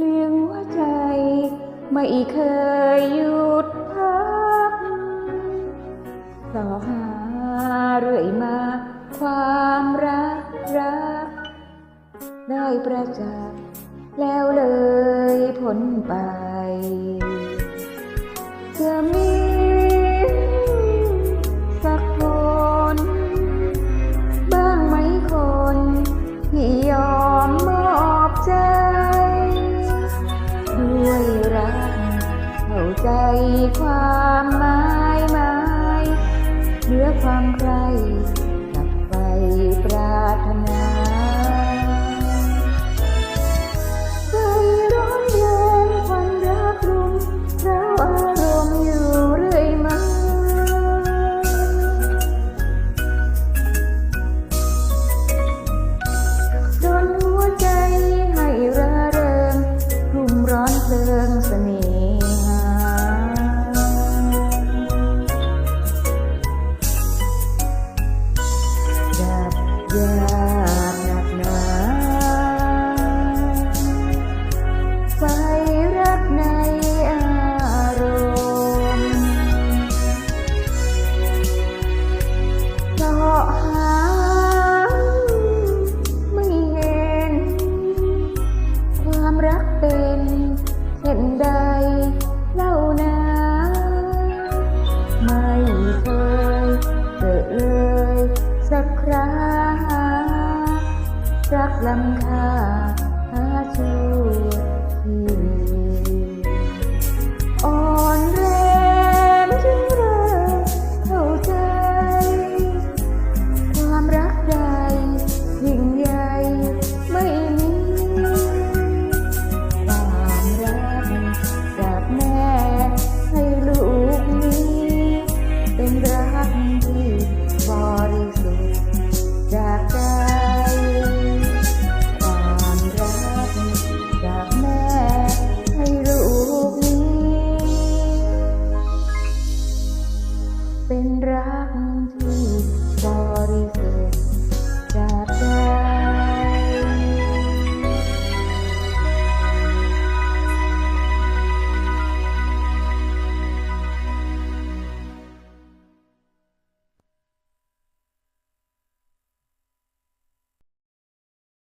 เซึ้งหัวใจ ไม่เคยหยุดพักต่อหาเรื่อยมา ความรักรัก ได้ประจักษ์แล้วเลยผลไป ใจความมา Yeah. ล้ำคา เป็นรักที่บริสุทธิ์